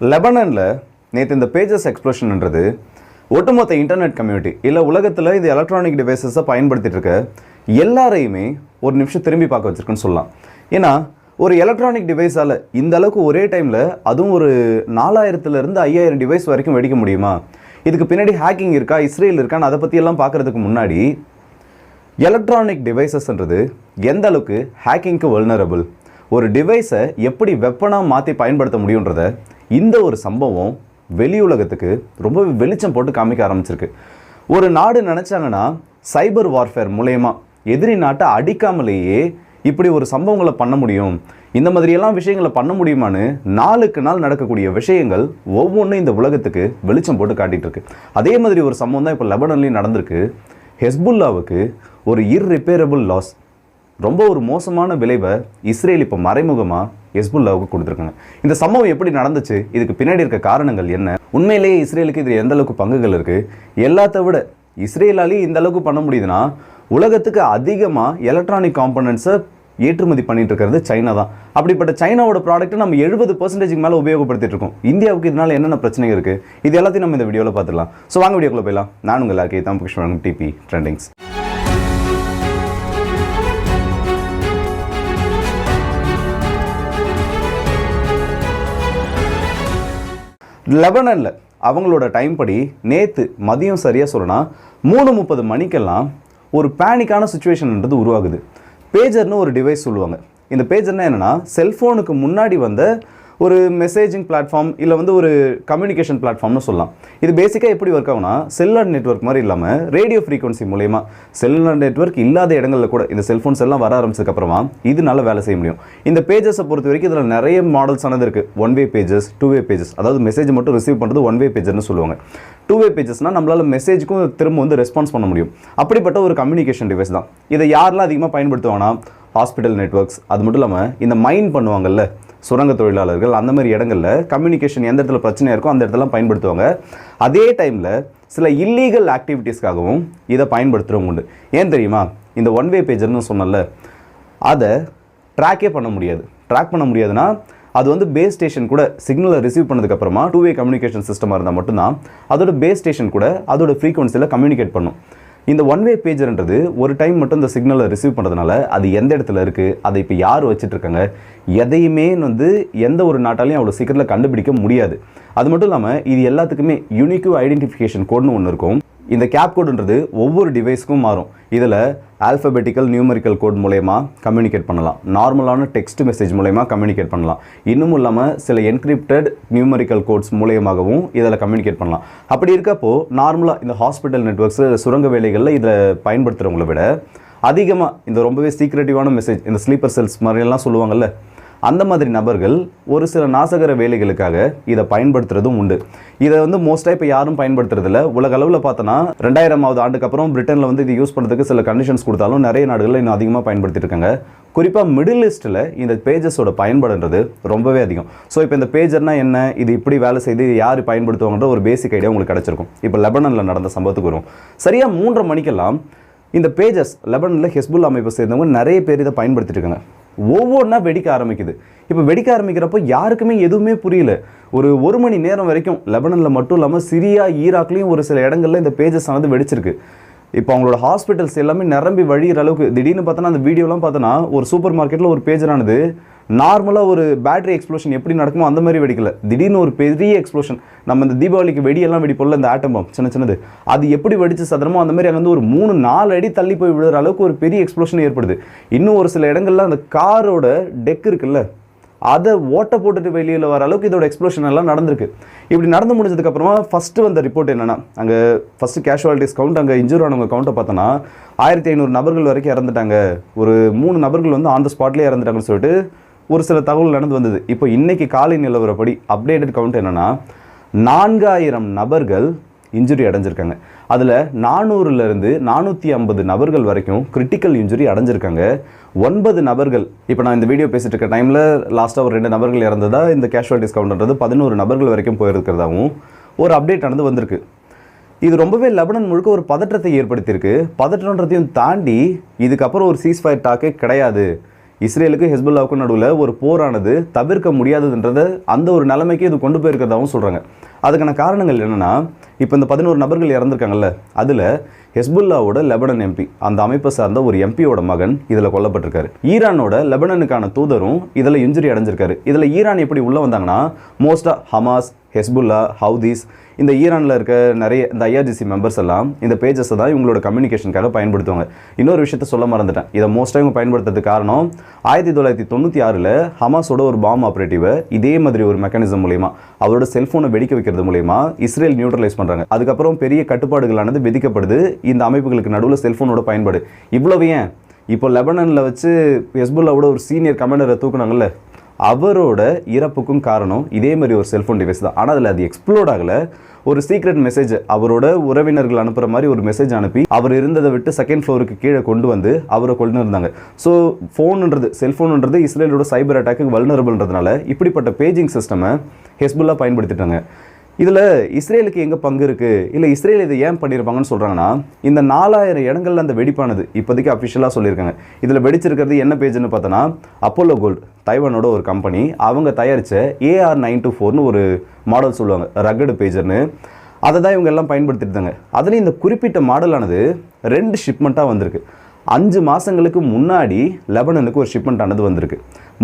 லெபனனில் நேற்று இந்த பேஜஸ் எக்ஸ்ப்ளோஷன்ன்றது ஒட்டுமொத்த இன்டர்நெட் கம்யூனிட்டி இல்லை உலகத்தில் இந்த எலக்ட்ரானிக் டிவைசஸை பயன்படுத்திட்டு இருக்க எல்லாரையுமே ஒரு நிமிஷம் திரும்பி பார்க்க வச்சுருக்குன்னு சொல்லலாம். ஏன்னா ஒரு எலக்ட்ரானிக் டிவைஸால் இந்த அளவுக்கு ஒரே டைமில் அதுவும் ஒரு நாலாயிரத்துலேருந்து ஐயாயிரம் டிவைஸ் வரைக்கும் வெடிக்க முடியுமா? இதுக்கு பின்னாடி ஹேக்கிங் இருக்கா? இஸ்ரேல் இருக்கான்னு அதை பற்றியெல்லாம் பார்க்குறதுக்கு முன்னாடி எலக்ட்ரானிக் டிவைசஸ்ன்றது எந்த அளவுக்கு ஹேக்கிங்க்கு வல்னரபிள் ஒரு டிவைஸை எப்படி வெப்பனாக மாற்றி பயன்படுத்த முடியுன்றத இந்த ஒரு சம்பவம் வெளி உலகத்துக்கு ரொம்ப வெளிச்சம் போட்டு காமிக்க ஆரம்பிச்சிருக்கு. ஒரு நாடு நினச்சாங்கன்னா சைபர் வார்ஃபேர் மூலயமா எதிரி நாட்டை அடிக்காமலேயே இப்படி ஒரு சம்பவங்களை பண்ண முடியும். இந்த மாதிரியெல்லாம் விஷயங்களை பண்ண முடியுமான்னு நாளுக்கு நாள் நடக்கக்கூடிய விஷயங்கள் ஒவ்வொன்றும் இந்த உலகத்துக்கு வெளிச்சம் போட்டு காட்டிகிட்டு இருக்கு அதே மாதிரி ஒரு சம்பவம் தான் இப்போ லெபனன்லேயும் நடந்திருக்கு. ஹெஸ்புல்லாவுக்கு ஒரு இர்ரிப்பேரபிள் லாஸ் ரொம்ப ஒரு மோசமான விளைவை இஸ்ரேல் இப்போ மறைமுகமாக ஹெஸ்புல்லாவுக்கு கொடுத்துருக்காங்க. இந்த சம்பவம் எப்படி நடந்துச்சு? இதுக்கு பின்னாடி இருக்க காரணங்கள் என்ன? உண்மையிலேயே இஸ்ரேலுக்கு இது எந்த அளவுக்கு பங்குகள் இருக்குது எல்லாத்த விட இஸ்ரேலாலேயே இந்த அளவுக்கு பண்ண முடியுதுன்னா உலகத்துக்கு அதிகமாக எலக்ட்ரானிக் காம்பனன்ட்ஸை ஏற்றுமதி பண்ணிட்டு இருக்கிறது சைனா தான். அப்படிப்பட்ட சைனாவோட ப்ராடக்ட்டை நம்ம எழுபது பர்சன்டேஜ்க்கு மேலே உபயோகப்படுத்திட்டு இருக்கோம். இந்தியாவுக்கு இதனால என்னென்ன பிரச்சனை இருக்குது இது எல்லாத்தையும் நம்ம இந்த வீடியோவில் பார்த்துக்கலாம் ஸோ வாங்க வீடியோக்குள்ளே போயிடலாம். நான் உங்கள் எல்லாருக்கே தான் கிருஷ்ணன் டிபி ட்ரெண்டிங்ஸ் லெபனனில் அவங்களோட டைம் படி நேற்று மதியம் சரியாக சொல்லணும் மூணு முப்பது மணிக்கெல்லாம் ஒரு பேனிக்கான சுச்சுவேஷன்ன்றது உருவாகுது. பேஜர்னு ஒரு டிவைஸ் சொல்லுவாங்க. இந்த பேஜர்னால் என்னென்னா செல்ஃபோனுக்கு முன்னாடி வந்த ஒரு மெசேஜிங் பிளாட்ஃபார்ம் இல்லை வந்து ஒரு கம்யூனிகேஷன் பிளாட்ஃபார்ம்னு சொல்லலாம். இது பேசிக்காக எப்படி ஒர்க் ஆகும்னா செல்லுலார் நெட்வொர்க் மாதிரி இல்லாமல் ரேடியோ ஃப்ரீக்வன்சி மூலயமா செல்லுலார் நெட்வொர்க் இல்லாத இடங்களில் கூட இந்த செல்ஃபோன்ஸ் எல்லாம் வர ஆரம்பிச்சதுக்கப்புறமா இதனால வேலை செய்ய முடியும். இந்த பேஜஸை பொறுத்த வரைக்கும் இதில் நிறைய மாடல்ஸ் ஆனது இருக்குது one way pages two way pages அதாவது மெசேஜ் மட்டும் ரிசீவ் பண்ணுறது ஒன் வே பேஜர்னு சொல்லுவாங்க. டூ வே பேஜஸ்னால் நம்மளால் மெசேஜுக்கும் திரும்ப வந்து ரெஸ்பான்ஸ் பண்ண முடியும். அப்படிப்பட்ட ஒரு கம்யூனிகேஷன் டிவைஸ் தான். இதை யாரெல்லாம் அதிகமாக பயன்படுத்துவாங்கன்னா ஹாஸ்பிட்டல் நெட்வொர்க்ஸ் அது மட்டும் இல்லாமல் இந்த மைன் பண்ணுவாங்கல்ல சுரங்க தொழிலாளர்கள் அந்த மாதிரி இடங்களில் கம்யூனிகேஷன் எந்த இடத்துல பிரச்சனை இருக்கோ அந்த இடத்துல பயன்படுத்துவாங்க. அதே டைமில் சில இல்லீகல் ஆக்டிவிட்டீஸ்க்காகவும் இதை பயன்படுத்துகிறவங்க உண்டு. ஏன் தெரியுமா? இந்த ஒன் வே பேஜர்னு சொன்னல அதை ட்ராக்கே பண்ண முடியாது. ட்ராக் பண்ண முடியாதுன்னா அது வந்து பேஸ் ஸ்டேஷன் கூட சிக்னலை ரிசீவ் பண்ணதுக்கப்புறமா டூ வே கம்யூனிகேஷன் சிஸ்டமாக இருந்தால் மட்டும்தான் அதோட பேஸ் ஸ்டேஷன் கூட அதோட ஃப்ரீக்வன்சியில் கம்யூனிகேட் பண்ணும். இந்த ஒன் வே பேஜர்ன்றது ஒரு டைம் மட்டும் இந்த சிக்னலை ரிசீவ் பண்ணுறதுனால அது எந்த இடத்துல இருக்குது அதை இப்போ யார் வச்சுட்டு இருக்காங்க எதையுமே வந்து எந்த ஒரு நாட்டாலையும் அவ்வளோ சீக்கிரத்தில் கண்டுபிடிக்க முடியாது. அது மட்டும் இல்லாமல் இது எல்லாத்துக்குமே யூனிக்யூ ஐடென்டிஃபிகேஷன் கோட்னு ஒன்று இருக்கும். இந்த கேப் கோடுன்றது ஒவ்வொரு டிவைஸ்க்கும் மாறும். இதில் ஆல்ஃபபெட்டிக்கல் நியூமரிக்கல் கோட் மூலயமா கம்யூனிகேட் பண்ணலாம். நார்மலான டெக்ஸ்ட் மெசேஜ் மூலயமா கம்யூனிகேட் பண்ணலாம். இன்னும் இல்லாமல் சில என்கிரிப்டட் நியூமரிக்கல் கோட்ஸ் மூலயமாகவும் இதில் கம்யூனிகேட் பண்ணலாம். அப்படி இருக்கப்போ நார்மலாக இந்த ஹாஸ்பிட்டல் நெட்ஒர்க்ஸ் சுரங்க வேலைகளில் இதில் பயன்படுத்துகிறவங்கள விட அதிகமாக இந்த ரொம்பவே சீக்ரெட்டிவான மெசேஜ் இந்த ஸ்லீப்பர் செல்ஸ் மாதிரியெல்லாம் சொல்லுவாங்கல்ல அந்த மாதிரி நபர்கள் ஒரு சில நாசகர வேலைகளுக்காக இதை பயன்படுத்துறதும் உண்டு. இதை வந்து மோஸ்ட்டாக இப்போ யாரும் பயன்படுத்துறதில்ல. உலக அளவில் பார்த்தோன்னா ரெண்டாயிரமாவது ஆண்டுக்கு அப்புறம் பிரிட்டனில் வந்து இது யூஸ் பண்ணுறதுக்கு சில கண்டிஷன்ஸ் கொடுத்தாலும் நிறைய நாடுகளில் இன்னும் அதிகமாக பயன்படுத்தியிருக்காங்க குறிப்பாக மிடில் ஈஸ்ட்டில் இந்த பேஜஸோட பயன்பாடுன்றது ரொம்பவே அதிகம். ஸோ இப்போ இந்த பேஜர்னா என்ன? இது இப்படி வேலை செய்து யார் பயன்படுத்துவாங்கன்ற ஒரு பேசிக் ஐடியா உங்களுக்கு கிடச்சிருக்கும். இப்போ லெபனனில் நடந்த சம்பவத்துக்கு வரும் சரியாக மூன்றரை மணிக்கெல்லாம் இந்த பேஜஸ் லெபனில் ஹெஸ்புல் அமைப்பை சேர்ந்தவங்க நிறைய பேர் இதை பயன்படுத்திட்டு இருக்காங்க. ஒவ்வொன்றா வெடிக்க ஆரம்பிக்குது. இப்போ வெடிக்க ஆரம்பிக்கிறப்போ யாருக்குமே எதுவுமே புரியல. ஒரு ஒரு மணி நேரம் வரைக்கும் லெபனனில் மட்டும் இல்லாமல் சிரியா ஈராக்லேயும் ஒரு சில இடங்களில் இந்த பேஜஸ் ஆனது வெடிச்சிருக்கு. இப்போ அவங்களோட ஹாஸ்பிட்டல்ஸ் எல்லாமே நிரம்பி வழிகிற அளவுக்கு திடீர்னு பார்த்தோன்னா அந்த வீடியோலாம் பார்த்தோன்னா ஒரு சூப்பர் மார்க்கெட்டில் ஒரு பேஜரானது நார்மலாக ஒரு பேட்டரி எக்ஸ்ப்ளோஷன் எப்படி நடக்குமோ அந்த மாதிரி வெடிக்கல. திடீர்னு ஒரு பெரிய எக்ஸ்ப்ளோஷன் நம்ம இந்த தீபாவளிக்கு வெடியெல்லாம் வெடிப்போம்ல இந்த ஆட்டம் பாம் சின்ன சின்னது. அது எப்படி வெடிச்சு சதுரமோ அந்த மாதிரி அங்கே வந்து ஒரு மூணு நாலு அடி தள்ளி போய் விழுற அளவுக்கு ஒரு பெரிய எக்ஸ்ப்ளோஷன் ஏற்படுது. இன்னும் ஒரு சில இடங்கள்ல அந்த காரோட டெக் இருக்குல்ல அதை ஓட்ட போட்டுட்டு வெளியில் வர அளவுக்கு இதோட எக்ஸ்ப்ளோஷன் எல்லாம் நடந்திருக்கு. இப்படி நடந்து முடிஞ்சதுக்கப்புறமா ஃபஸ்ட்டு வந்த ரிப்போர்ட் என்னென்னா அங்கே ஃபஸ்ட்டு கேஷுவாலிட்டிஸ் கவுண்ட் அங்கே இன்ஜூர் ஆனவங்க கவுண்ட்டை பார்த்தோன்னா ஆயிரத்தி ஐநூறு நபர்கள் வரைக்கும் இறந்துட்டாங்க. ஒரு மூணு நபர்கள் வந்து ஆன் த ஸ்பாட்லேயே இறந்துட்டாங்கன்னு சொல்லிட்டு ஒரு சில தகவல் நடந்து வந்தது. இப்போ இன்னைக்கு காலை நிலவரப்படி அப்டேட்டட் கவுண்ட் என்னன்னா நான்காயிரம் நபர்கள் இன்ஜுரி அடைஞ்சிருக்காங்க. அதில் நானூறுலேருந்து நானூற்றி ஐம்பது நபர்கள் வரைக்கும் கிரிட்டிக்கல் இன்ஜுரி அடைஞ்சிருக்காங்க. ஒன்பது நபர்கள் இப்போ நான் இந்த வீடியோ பேசிட்டு இருக்க டைமில் லாஸ்ட்டாக ஒரு ரெண்டு நபர்கள் இறந்ததா இந்த கேஷுவாலிட்டிஸ் கவுண்ட்ன்றது பதினோரு நபர்கள் வரைக்கும் போயிருக்கிறதாகவும் ஒரு அப்டேட் நடந்து வந்திருக்கு. இது ரொம்பவே லெபனன் முழுக்க ஒரு பதற்றத்தை ஏற்படுத்தியிருக்கு. பதற்றன்றதையும் தாண்டி இதுக்கப்புறம் ஒரு சீஸ்ஃபயர் டாக்கே கிடையாது. இஸ்ரேலுக்கு ஹெஸ்புல்லாவுக்கும் நடுவில் ஒரு போரானது தவிர்க்க முடியாததுன்றத அந்த ஒரு நிலைமைக்கு இது கொண்டு போயிருக்கிறதாகவும் சொல்கிறாங்க அதுக்கான காரணங்கள் என்னென்னா இப்போ இந்த பதினோரு நபர்கள் இறந்துருக்காங்கல்ல அதில் ஹெஸ்புல்லாவோட லெபனன் எம்பி அந்த அமைப்பை சார்ந்த ஒரு எம்பியோட மகன் இதில் கொல்லப்பட்டிருக்காரு. ஈரானோட லெபனனுக்கான தூதரும் இதில் இன்ஜுரி அடைஞ்சிருக்காரு. இதில் ஈரான் எப்படி உள்ளே வந்தாங்கன்னா மோஸ்ட்டாக ஹமாஸ் ஹெஸ்புல்லா ஹவுதீஸ் இந்த ஈரானில் இருக்க நிறைய இந்த ஐஆர்ஜிசி மெம்பர்ஸ் எல்லாம் இந்த பேஜஸை தான் இவங்களோட கம்யூனிகேஷனுக்காக பயன்படுத்துவாங்க. இன்னொரு விஷயத்த சொல்ல மறந்துட்டேன். இதை மோஸ்ட்டாக இவங்க பயன்படுத்துறதுக்கு காரணம் ஆயிரத்தி தொள்ளாயிரத்தி தொண்ணூற்றி ஆறில் ஹமாஸோட ஒரு பாம் ஆப்ரேட்டிவை இதே மாதிரி ஒரு மெக்கானிசம் மூலயமா அவரோட செல்ஃபோனை வெடிக்க வைக்கிறது மூலயமா இஸ்ரேல் நியூட்ரலைஸ் பண்ணுறாங்க அதுக்கப்புறம் பெரிய கட்டுப்பாடுகளானது விதிக்கப்படுது இந்த அமைப்புகளுக்கு நடுவில் செல்ஃபோனோட பயன்பாடு. இவ்வளவு ஏன்? இப்போ லெபனனில் வச்சு ஹெஸ்புல்லாவோட ஒரு சீனியர் கமாண்டரை தூக்குனாங்கல்ல? அவரோட இறப்புக்கும் காரணம் இதே மாதிரி ஒரு செல்ஃபோன் டிவைஸ் தான். ஆனால் அதில் அது எக்ஸ்ப்ளோர்ட் ஆகலை. ஒரு சீக்ரெட் மெசேஜ் அவரோட உறவினர்கள் அனுப்புகிற மாதிரி ஒரு மெசேஜ் அனுப்பி அவர் இருந்ததை விட்டு செகண்ட் ஃப்ளோருக்கு கீழே கொண்டு வந்து அவரை கொண்டு இருந்தாங்க. ஸோ ஃபோனுன்றது செல்ஃபோனுன்றது இஸ்ரேலோட சைபர் அட்டாக்கு வல்னரபிள்ன்றதுனால இப்படிப்பட்ட பேஜிங் சிஸ்டமை ஹெஸ்புல்லாக பயன்படுத்திட்டாங்க. இதில் இஸ்ரேலுக்கு எங்கே பங்கு இருக்குது இல்லை இஸ்ரேல் இதை ஏன் பண்ணியிருப்பாங்கன்னு சொல்கிறாங்கன்னா இந்த நாலாயிரம் இடங்கள்ல அந்த வெடிப்பானது இப்போதைக்கு அஃபிஷியலாக சொல்லியிருக்காங்க. இதில் வெடிச்சிருக்கிறது என்ன பேஜ்னு பார்த்தோன்னா அப்போலோ கோல்டு தைவானோட ஒரு கம்பெனி அவங்க தயாரித்த ஏஆர் நைன் டூ ஃபோர்னு ஒரு மாடல் சொல்லுவாங்க ரகடு பேஜர்னு அதை தான் இவங்க எல்லாம் பயன்படுத்திட்டு இருந்தாங்க. அதுலேயும் இந்த குறிப்பிட்ட மாடலானது ரெண்டு ஷிப்மெண்ட்டாக வந்திருக்கு. அஞ்சு மாதங்களுக்கு முன்னாடி லெபனனுக்கு ஒரு ஷிப்மெண்ட் ஆனது வந்திருக்கு.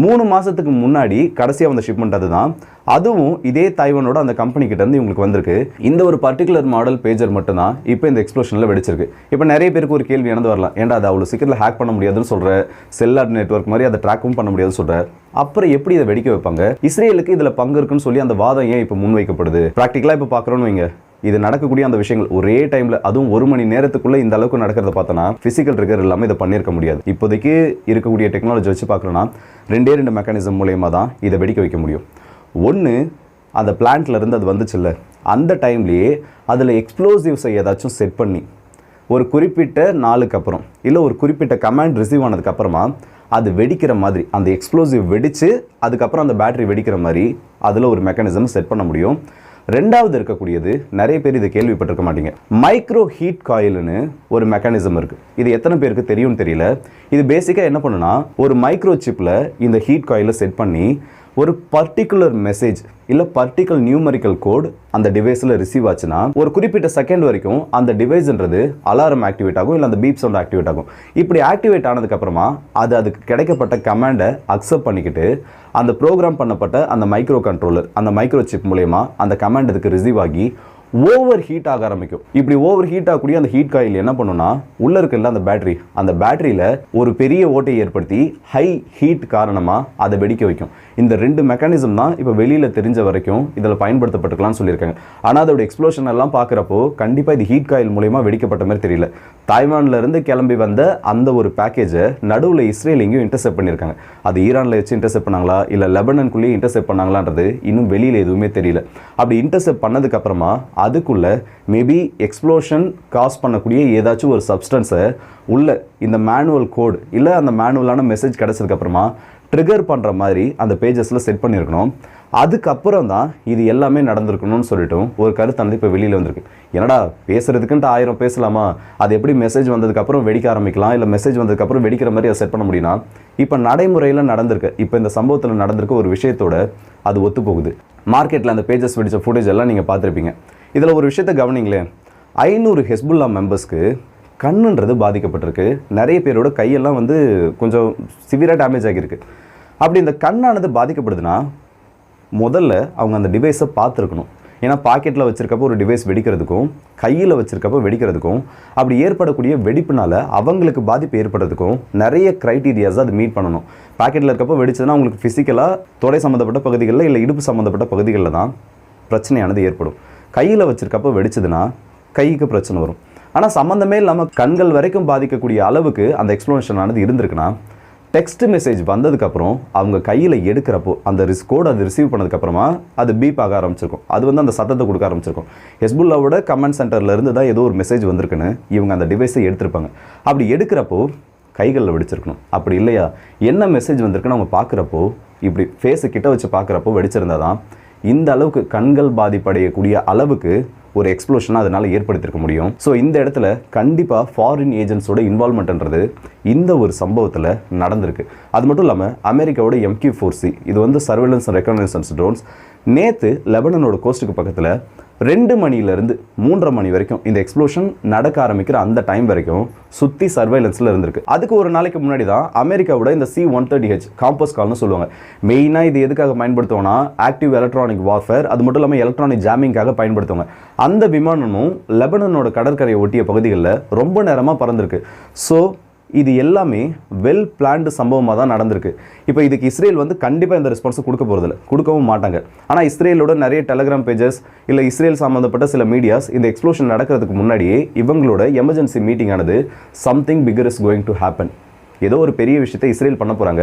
மூணு மாதத்துக்கு முன்னாடி கடைசியாக வந்த ஷிப்மெண்ட் அதுதான். அதுவும் இதே தைவானோட அந்த கம்பெனி கிட்டேருந்து இவங்களுக்கு வந்திருக்கு. இந்த ஒரு பர்டிகுலர் மாடல் பேஜர் மட்டும்தான் இப்போ இந்த எக்ஸ்ப்ளோஷனில் வெடிச்சிருக்கு. இப்போ நிறைய பேருக்கு ஒரு கேள்வி இணந்து வரலாம். ஏன்டா அது அவ்வளோ சீக்கிரத்தில் ஹேக் பண்ண முடியாதுன்னு சொல்கிற செல்லாட் நெட்வொர்க் மாதிரி அதை ட்ராக்கும் பண்ண முடியாதுன்னு சொல்கிற அப்புறம் எப்படி இதை வெடிக்க வைப்பாங்க? இஸ்ரேலுக்கு இதில் பங்கு இருக்குன்னு சொல்லி அந்த வாதம் ஏன் இப்போ முன்வைக்கப்படுது? ப்ராக்டிக்கலாக இப்போ பார்க்குறோன்னு வைங்க. இது நடக்கக்கூடிய அந்த விஷயங்கள் ஒரே டைம்ல அதுவும் ஒரு மணி நேரத்துக்குள்ள இந்த அளவுக்கு நடக்கிறத பார்த்தோன்னா பிசிக்கல் ட்ரிகர் இல்லாமல் இதை பண்ணியிருக்க முடியாது. இப்போதைக்கு இருக்கக்கூடிய டெக்னாலஜி வச்சு பார்க்குறோன்னா ரெண்டே ரெண்டு மெக்கானிசம் மூலயமா தான் இதை வெடிக்க வைக்க முடியும். ஒன்று அந்த பிளான்ட்ல இருந்து அது வந்துச்சுல்ல அந்த டைம்லேயே அதில் எக்ஸ்ப்ளோசிவ்ஸை ஏதாச்சும் செட் பண்ணி ஒரு குறிப்பிட்ட நாளுக்கு அப்புறம் இல்லை ஒரு குறிப்பிட்ட கமாண்ட் ரிசீவ் ஆனதுக்கு அப்புறமா அது வெடிக்கிற மாதிரி அந்த எக்ஸ்ப்ளோசிவ் வெடித்து அதுக்கப்புறம் அந்த பேட்டரி வெடிக்கிற மாதிரி அதில் ஒரு மெக்கானிசம் செட் பண்ண முடியும். ரெண்டாவது இருக்கக்கூடியது நிறைய பேர் இதை கேள்விப்பட்டிருக்க மாட்டீங்க. மைக்ரோ ஹீட் காயில்னு ஒரு மெக்கானிசம் இருக்குது இது எத்தனை பேருக்கு தெரியும்னு தெரியல. இது பேசிக்காக என்ன பண்ணுனா ஒரு மைக்ரோ சிப்பில் இந்த ஹீட் காயிலை செட் பண்ணி ஒரு பர்டிகுலர் மெசேஜ் இல்லை பர்டிகுலர் நியூமரிக்கல் கோட் அந்த டிவைஸில் ரிசீவ் ஆச்சுன்னா ஒரு குறிப்பிட்ட செகண்ட் வரைக்கும் அந்த டிவைஸ்ன்றது அலாரம் ஆக்டிவேட் ஆகும் இல்லை அந்த பீப் சவுண்ட் ஆக்டிவேட் ஆகும். இப்படி ஆக்டிவேட் ஆனதுக்கப்புறமா அது அதுக்கு கிடைக்கப்பட்ட கமாண்டை அக்செப்ட் பண்ணிக்கிட்டு அந்த ப்ரோக்ராம் பண்ணப்பட்ட அந்த மைக்ரோ கண்ட்ரோலர் அந்த மைக்ரோ சிப் மூலயமா அந்த கமாண்ட் அதுக்கு ரிசீவ் ஆகி ஓவர் ஹீட் ஆக ஆரம்பிக்கும். இப்படி ஓவர் ஹீட் ஆகக்கூடிய அந்த ஹீட் காயில் என்ன பண்ணுன்னா உள்ள இருக்குல்ல அந்த பேட்டரி அந்த பேட்டரியில ஒரு பெரிய ஓட்டையை ஏற்படுத்தி ஹை ஹீட் காரணமா அதை வெடிக்க வைக்கும். இந்த ரெண்டு மெக்கானிசம் தான் இப்போ வெளியில் தெரிஞ்ச வரைக்கும் இதில் பயன்படுத்தப்பட்டுக்கலாம்னு சொல்லியிருக்காங்க. ஆனால் அதோட எக்ஸ்ப்ளோஷன் எல்லாம் பார்க்குறப்போ கண்டிப்பாக இது ஹீட் காயில் மூலயமா வெடிக்கப்பட்ட மாதிரி தெரியல. தாய்வான்லேருந்து கிளம்பி வந்த அந்த ஒரு பேக்கேஜை நடுவில் இஸ்ரேல் எங்கேயும் இன்டர்செப்ட் பண்ணியிருக்காங்க. அது ஈரானில் வச்சு இன்டர்செப்ட் பண்ணாங்களா? இல்லை லெபனனுக்குள்ளேயே இன்டர்செப்ட் பண்ணாங்களான்றது இன்னும் வெளியில் எதுவுமே தெரியல. அப்படி இன்டர்செப்ட் பண்ணதுக்கு அப்புறமா அதுக்குள்ளே மேபி எக்ஸ்ப்ளோஷன் காஸ் பண்ணக்கூடிய ஏதாச்சும் ஒரு சப்ஸ்டன்ஸை உள்ள இந்த மேனுவல் கோட் இல்லை அந்த மேனுவலான மெசேஜ் கிடச்சதுக்கப்புறமா ட்ரிகர் பண்ணுற மாதிரி அந்த பேஜஸில் செட் பண்ணியிருக்கணும் அதுக்கப்புறம் தான் இது எல்லாமே நடந்திருக்கணும்னு சொல்லிட்டும் ஒரு கருத்தானது இப்போ வெளியில் வந்திருக்கு. என்னடா பேசுகிறதுக்குன்ட்டு ஆயிரம் பேசலாமா? அது எப்படி மெசேஜ் வந்ததுக்கப்புறம் வெடிக்க ஆரம்பிக்கலாம்? இல்லை மெசேஜ் வந்ததுக்கப்புறம் வெடிக்கிற மாதிரி அதை செட் பண்ண முடியும்னா இப்போ நடைமுறையில் நடந்திருக்கு. இப்போ இந்த சம்பவத்தில் நடந்திருக்க ஒரு விஷயத்தோட அது ஒத்து போகுது மார்க்கெட்டில் அந்த பேஜஸ் வெடித்த ஃபுட்டேஜ் எல்லாம் நீங்கள் பார்த்துருப்பீங்க. இதில் ஒரு விஷயத்தை கவனிங்களேன் ஐநூறு ஹெஸ்புல்லா மெம்பர்ஸ்க்கு கண்ணுன்றது பாதிக்கப்பட்டிருக்கு. நிறைய பேரோட கையெல்லாம் வந்து கொஞ்சம் சிவியராக டேமேஜ் ஆகியிருக்கு. அப்படி இந்த கண்ணானது பாதிக்கப்படுதுன்னா முதல்ல அவங்க அந்த டிவைஸை பார்த்துருக்கணும். ஏன்னா பாக்கெட்டில் வச்சுருக்கப்போ ஒரு டிவைஸ் வெடிக்கிறதுக்கும் கையில் வச்சுருக்கப்போ வெடிக்கிறதுக்கும் அப்படி ஏற்படக்கூடிய வெடிப்புனால் அவங்களுக்கு பாதிப்பு ஏற்படுறதுக்கும் நிறைய க்ரைட்டீரியாஸ் அது மீட் பண்ணணும். பாக்கெட்டில் இருக்கப்போ வெடிச்சதுன்னா அவங்களுக்கு ஃபிசிக்கலாக தொடை சம்மந்தப்பட்ட பகுதிகளில் இல்லை இடுப்பு சம்மந்தப்பட்ட பகுதிகளில் தான் பிரச்சனையானது ஏற்படும். கையில் வச்சுருக்கப்போ வெடிச்சதுன்னா கைக்கு பிரச்சனை வரும். ஆனால் சம்மந்தமே இல்லாமல் கண்கள் வரைக்கும் பாதிக்கக்கூடிய அளவுக்கு அந்த எக்ஸ்ப்ளனேஷன் ஆனது இருந்திருக்குன்னா டெக்ஸ்ட் மெசேஜ் வந்ததுக்கப்புறம் அவங்க கையில் எடுக்கிறப்போ அந்த ரிஸ் கோட் அது ரிசீவ் பண்ணதுக்கப்புறமா அது பீப் ஆக ஆரம்பிச்சிருக்கும். அது வந்து அந்த சத்தத்தை கொடுக்க ஆரம்பிச்சிருக்கும். ஹெஸ்புல்லாவோட கமெண்ட் சென்டர்ல இருந்து தான் ஏதோ ஒரு மெசேஜ் வந்திருக்குன்னு இவங்க அந்த டிவைஸை எடுத்திருப்பாங்க. அப்படி எடுக்கிறப்போ கைகளில் வெடிச்சிருக்கணும். அப்படி இல்லையா? என்ன மெசேஜ் வந்திருக்குன்னு அவங்க பார்க்குறப்போ இப்படி ஃபேஸு கிட்ட வச்சு பார்க்குறப்போ வெடிச்சிருந்தா தான் இந்த அளவுக்கு கண்கள் பாதிப்படையக்கூடிய அளவுக்கு ஒரு எக்ஸ்ப்ளோஷனாக அதனால் ஏற்படுத்தியிருக்க முடியும். ஸோ இந்த இடத்துல கண்டிப்பாக ஃபாரின் ஏஜென்ட்ஸோட இன்வால்மெண்ட்ன்றது இந்த ஒரு சம்பவத்தில் நடந்திருக்கு. அது மட்டும் இல்லாமல் அமெரிக்காவோட எம்கி ஃபோர் சி இது வந்து சர்வேலன்ஸ் ரெக்கக்னைசன்ஸ் ட்ரோன்ஸ் நேற்று லெபனனோட கோஸ்ட்டுக்கு பக்கத்தில் ரெண்டு மணிலேருந்து மூன்றரை மணி வரைக்கும் இந்த எக்ஸ்ப்ளோஷன் நடக்க ஆரம்பிக்கிற அந்த டைம் வரைக்கும் சுற்றி சர்வைலன்ஸில் இருந்திருக்கு. அதுக்கு ஒரு நாளைக்கு முன்னாடி தான் அமெரிக்காவோட இந்த C one thirty H compass கால்னு சொல்லுவாங்க. மெயினாக இது எதுக்காக பயன்படுத்துவோம்னா ஆக்டிவ் எலக்ட்ரானிக் வார்ஃபேர் அது மட்டும் இல்லாமல் எலக்ட்ரானிக் ஜாமிங்காக பயன்படுத்துவாங்க. அந்த விமானமும் லெபனனோட கடற்கரையை ஒட்டிய பகுதிகளில் ரொம்ப நேரமாக பறந்துருக்கு. ஸோ இது எல்லாமே வெல் பிளான்டு சம்பவமாக தான் நடந்திருக்கு. இப்போ இதுக்கு இஸ்ரேல் வந்து கண்டிப்பாக இந்த ரெஸ்பான்ஸை கொடுக்க போகிறதில்ல கொடுக்கவும் மாட்டாங்க. ஆனால் இஸ்ரேலோட நிறைய டெலகிராம் பேஜஸ் இல்லை இஸ்ரேல் சம்மந்தப்பட்ட சில மீடியாஸ் இந்த எக்ஸ்ப்ளோஷன் நடக்கிறதுக்கு முன்னாடியே இவங்களோட எமர்ஜென்சி மீட்டிங் ஆனது something bigger is going to happen ஏதோ ஒரு பெரிய விஷயத்தை இஸ்ரேல் பண்ண போறாங்க.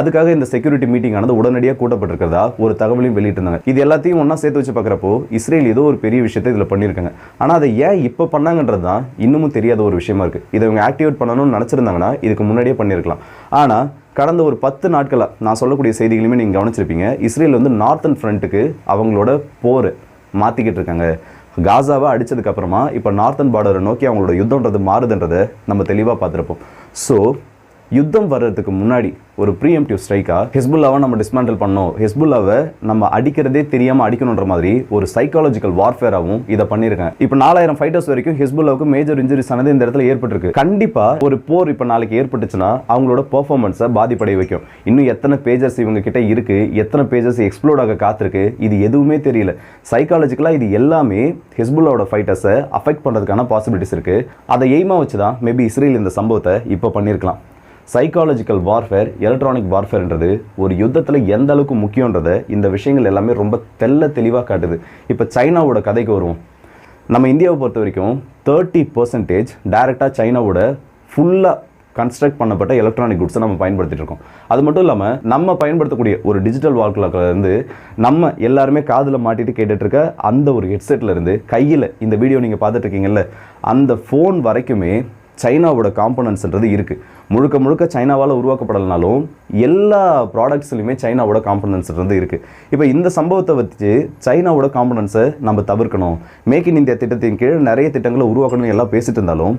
அதுக்காக இந்த செக்யூரிட்டி மீட்டிங் ஆனது உடனடியாக கூட்டப்பட்டிருக்கிறதா ஒரு தகவலையும் வெளியிட்டிருந்தாங்க. இது எல்லாத்தையும் ஒன்றா சேர்த்து வச்சு பார்க்குறப்போ இஸ்ரேல் ஏதோ ஒரு பெரிய விஷயத்தை இதில் பண்ணியிருக்காங்க. ஆனால் அதை ஏன் இப்போ பண்ணாங்கன்றது தான் இன்னமும் தெரியாத ஒரு விஷயமா இருக்குது இதை இவங்க ஆக்டிவேட் பண்ணணும்னு நினச்சிருந்தாங்கன்னா இதுக்கு முன்னாடியே பண்ணியிருக்கலாம். ஆனால் கடந்த ஒரு பத்து நாட்களாக நான் சொல்லக்கூடிய செய்திகளையுமே நீங்கள் கவனிச்சிருப்பீங்க. இஸ்ரேல் வந்து நார்த்தன் ஃப்ரண்ட்டுக்கு அவங்களோட போர் மாற்றிக்கிட்டு இருக்காங்க. காசாவை அடித்ததுக்கப்புறமா இப்போ நார்த்தன் பார்டரை நோக்கி அவங்களோட யுத்தம்ன்றது மாறுதுன்றதை நம்ம தெளிவாக பார்த்துருப்போம். ஸோ யுத்தம் வர்றதுக்கு முன்னாடி ஒரு ப்ரீஎம்டிவ் ஸ்ட்ரைக்காக ஹெஸ்புல்லாவை நம்ம டிஸ்மேண்டில் பண்ணோம். ஹெஸ்புல்லாவை நம்ம அடிக்கிறதே தெரியாமல் அடிக்கணுன்ற மாதிரி ஒரு சைக்காலஜிக்கல் வார்ஃபேராகவும் இதை பண்ணியிருக்கேன் இப்போ நாலாயிரம் ஃபைட்டர்ஸ் வரைக்கும் ஹிஸ்புல்லாவுக்கு மேஜர் இன்ஜுரிஸ் ஆனது இந்த இடத்துல ஏற்பட்டிருக்கு. கண்டிப்பாக ஒரு போர் இப்போ நாளைக்கு ஏற்பட்டுச்சுன்னா அவங்களோட பெர்ஃபார்மன்ஸை பாதிப்படைய வைக்கும். இன்னும் எத்தனை பேஜஸ் இவங்க கிட்ட இருக்கு? எத்தனை பேஜஸ் எக்ஸ்ப்ளோர்ட் ஆக காத்திருக்கு? இது எதுவுமே தெரியல. சைக்காலஜிக்கலாக இது எல்லாமே ஹெஸ்புல்லாவோட ஃபைட்டர்ஸை அஃபெக்ட் பண்ணுறதுக்கான பாசிபிலிட்டிஸ் இருக்கு. அதை எய்மா வச்சு தான் மேபி இஸ்ரேல் இந்த சம்பவத்தை இப்போ பண்ணியிருக்கலாம். சைக்காலஜிக்கல் வார்ஃபேர் எலக்ட்ரானிக் வார்ஃபேர்ன்றது ஒரு யுத்தத்தில் எந்த அளவுக்கு முக்கியன்றதை இந்த விஷயங்கள் எல்லாமே ரொம்ப தெள்ள தெளிவாக காட்டுது. இப்போ சைனாவோட கதைக்கு வருவோம். நம்ம இந்தியாவை பொறுத்த வரைக்கும் தேர்ட்டி பர்சன்டேஜ் டைரெக்டாக சைனாவோட ஃபுல்லாக கன்ஸ்ட்ரக்ட் பண்ணப்பட்ட எலக்ட்ரானிக் குட்ஸை நம்ம பயன்படுத்திட்டு இருக்கோம். அது மட்டும் இல்லாமல் நம்ம பயன்படுத்தக்கூடிய ஒரு டிஜிட்டல் வால்குலாக்கில் இருந்து நம்ம எல்லாருமே காதில் மாட்டிட்டு கேட்டுட்டு இருக்க அந்த ஒரு ஹெட்செட்டில் இருந்து கையில் இந்த வீடியோ நீங்கள் பார்த்துட்ருக்கீங்கல்ல அந்த ஃபோன் வரைக்குமே சைனாவோட காம்பனன்ட்ஸ்ன்றது இருக்குது முழுக்க முழுக்க சைனாவால் உருவாக்கப்படலைனாலும் எல்லா ப்ராடக்ட்ஸ்லையுமே சைனாவோட காம்பனன்ட்ஸ்ன்றது இருக்குது இப்போ இந்த சம்பவத்தை வச்சு சைனாவோட காம்பனன்ட்ஸை நம்ம தவிர்க்கணும். மேக் இன் இந்தியா திட்டத்தின் கீழ் நிறைய திட்டங்களை உருவாக்கணும்னு எல்லாம் பேசிட்டு இருந்தாலும்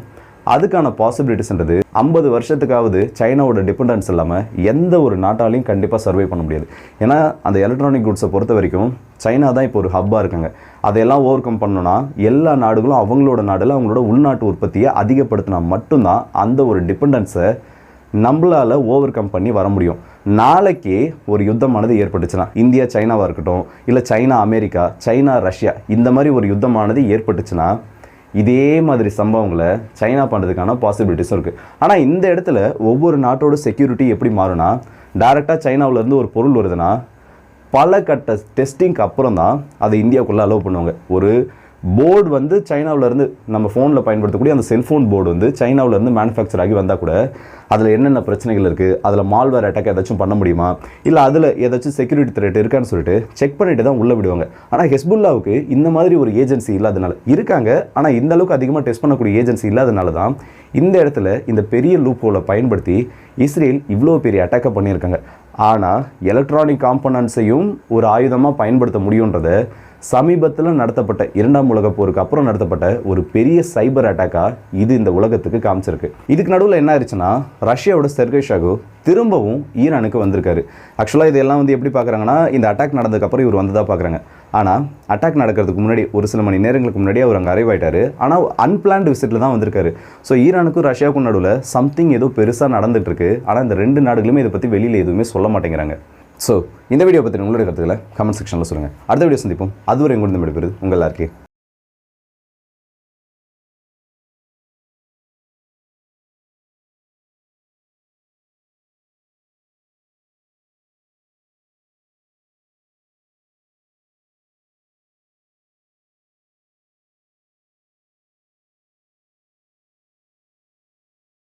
அதுக்கான பாசிபிலிட்டிஸ்ன்றது ஐம்பது வருஷத்துக்காவது சைனாவோட டிபெண்டன்ஸ் இல்லாமல் எந்த ஒரு நாட்டாலையும் கண்டிப்பாக சர்வே பண்ண முடியாது. ஏன்னா அந்த எலக்ட்ரானிக் குட்ஸை பொறுத்த வரைக்கும் சைனா தான் இப்போ ஒரு ஹப்பாக இருக்காங்க. அதையெல்லாம் ஓவர் கம் பண்ணோன்னா எல்லா நாடுகளும் அவங்களோட நாடில் அவங்களோட உள்நாட்டு உற்பத்தியை அதிகப்படுத்தினா மட்டும்தான் அந்த ஒரு டிபெண்டன்ஸை நம்மளால் ஓவர் கம் பண்ணி வர முடியும். நாளைக்கே ஒரு யுத்தமானது ஏற்பட்டுச்சுன்னா இந்தியா சைனாவாக இருக்கட்டும் இல்லை சைனா அமெரிக்கா சைனா ரஷ்யா இந்த மாதிரி ஒரு யுத்தமானது ஏற்பட்டுச்சுன்னா இதே மாதிரி சம்பவங்களை சைனா பண்ணுறதுக்கான பாசிபிலிட்டிஸும் இருக்குது ஆனால் இந்த இடத்துல ஒவ்வொரு நாட்டோட செக்யூரிட்டி எப்படி மாறும்னா டேரெக்டாக சைனாவிலேருந்து ஒரு பொருள் வருதுன்னா பல கட்ட டெஸ்டிங்க்கு அப்புறம் தான் அதை இந்தியாவுக்குள்ளே அலோவ் பண்ணுவாங்க. ஒரு போர்டு வந்து சைனாவிலேருந்து நம்ம ஃபோனில் பயன்படுத்தக்கூடிய அந்த செல்ஃபோன் போர்டு வந்து சைனாவிலேருந்து மேனுஃபேக்சர் ஆகி வந்தால் கூட அதில் என்னென்ன பிரச்சனைகள் இருக்குது அதில் மால்வேர் அட்டாக் ஏதாச்சும் பண்ண முடியுமா? இல்லை அதில் ஏதாச்சும் செக்யூரிட்டி த்ரெட் இருக்கான்னு சொல்லிட்டு செக் பண்ணிட்டு தான் உள்ளே விடுவாங்க. ஆனால் ஹெஸ்புல்லாவுக்கு இந்த மாதிரி ஒரு ஏஜென்சி இல்லாதனால இருக்காங்க. ஆனால் இந்த அளவுக்கு அதிகமாக டெஸ்ட் பண்ணக்கூடிய ஏஜென்சி இல்லாதனால தான் இந்த இடத்துல இந்த பெரிய லூப் பயன்படுத்தி இஸ்ரேல் இவ்வளோ பெரிய அட்டாக்கை பண்ணியிருக்காங்க. ஆனால் எலக்ட்ரானிக் காம்பனன்ட்ஸையும் ஒரு ஆயுதமாக பயன்படுத்த முடியுன்றதை சமீபத்தில் நடத்தப்பட்ட இரண்டாம் உலக போருக்கு அப்புறம் நடத்தப்பட்ட ஒரு பெரிய சைபர் அட்டாக்காக இது இந்த உலகத்துக்கு காமிச்சிருக்கு. இதுக்கு நடுவில் என்ன ஆயிடுச்சுன்னா ரஷ்யாவோட செர்கை ஷாகு திரும்பவும் ஈரானுக்கு வந்திருக்காரு. ஆக்சுவலாக இதெல்லாம் வந்து எப்படி பார்க்குறாங்கன்னா இந்த அட்டாக் நடந்ததுக்கப்புறம் இவர் வந்ததாக பார்க்குறாங்க. ஆனால் அட்டாக் நடக்கிறதுக்கு முன்னாடி ஒரு சில மணி நேரங்களுக்கு முன்னாடி அவர் அங்கே அரைவாயிட்டார் ஆனால் அன்பிளான்டு விசிட்டில் தான் வந்திருக்காரு. ஸோ ஈரானுக்கும் ரஷ்யாவுக்கும் நடுவில் சம்திங் ஏதோ பெருசாக நடந்துட்டு இருக்கு. ஆனால் இந்த ரெண்டு நாடுகளுமே இதை பற்றி வெளியில் எதுவுமே சொல்ல மாட்டேங்கிறாங்க. ஸோ இந்த வீடியோ பற்றி உங்களுடைய கருத்துக்களை கமெண்ட் செக்ஷனில் சொல்லுங்கள் அடுத்த வீடியோ சந்திப்போம். அதுவரை எங்களுக்கு விடுபெறுது உங்கள் எல்லாருக்கே